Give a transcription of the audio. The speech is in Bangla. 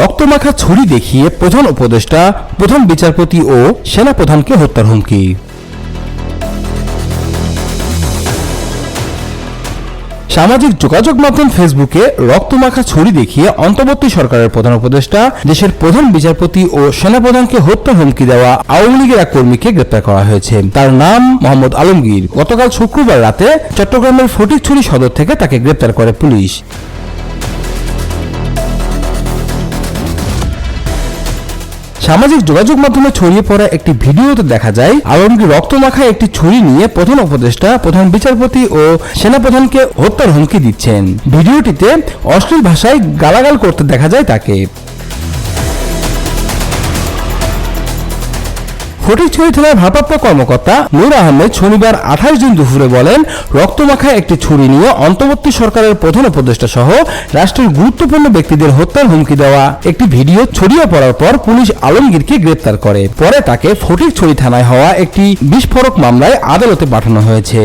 রক্তমাখা ছুরি দেখিয়ে প্রধান উপদেষ্টা, প্রধান বিচারপতি ও সেনাপ্রধানকে হত্যার হুমকি। সামাজিক যোগাযোগ মাধ্যম ফেসবুকে রক্তমাখা ছুরি দেখিয়ে অন্তর্বর্তী সরকারের প্রধান উপদেষ্টা, দেশের প্রধান বিচারপতি ও সেনাপ্রধানকে হত্যা হুমকি দেওয়া আওয়ামী লীগের এক কর্মীকে গ্রেপ্তার করা হয়েছে। তার নাম মোহাম্মদ আলমগীর। গতকাল শুক্রবার রাতে চট্টগ্রামের ফটিকছড়ি সদর থেকে তাকে গ্রেপ্তার করে পুলিশ। সামাজিক যোগাযোগ মাধ্যমে ছড়িয়ে পড়া একটি ভিডিওতে দেখা যায়, আলমগীর রক্ত মাখা একটি ছুরি নিয়ে প্রধান উপদেষ্টা, প্রধান বিচারপতি ও সেনাপ্রধানকে হত্যার হুমকি দিচ্ছেন। ভিডিওটিতে অশ্লীল ভাষায় গালাগাল করতে দেখা যায় তাকে। ফটিকছড়ি থানার ভারপ্রাপ্ত কর্মকর্তা নূর আহমেদ শনিবার আঠাশ জুন দুপুরে বলেন রক্তমাখা একটি ছুরি নিয়ে অন্তর্বর্তী সরকারের প্রধান উপদেষ্টা সহ রাষ্ট্রের গুরুত্বপূর্ণ ব্যক্তিদের হত্যার হুমকি দেওয়া। একটি ভিডিও ছড়িয়ে পড়ার পর পুলিশ আলমগীরকে গ্রেপ্তার করে। পরে তাকে ফটিকছড়ি থানায় হওয়া একটি বিস্ফোরক মামলায় আদালতে পাঠানো হয়েছে।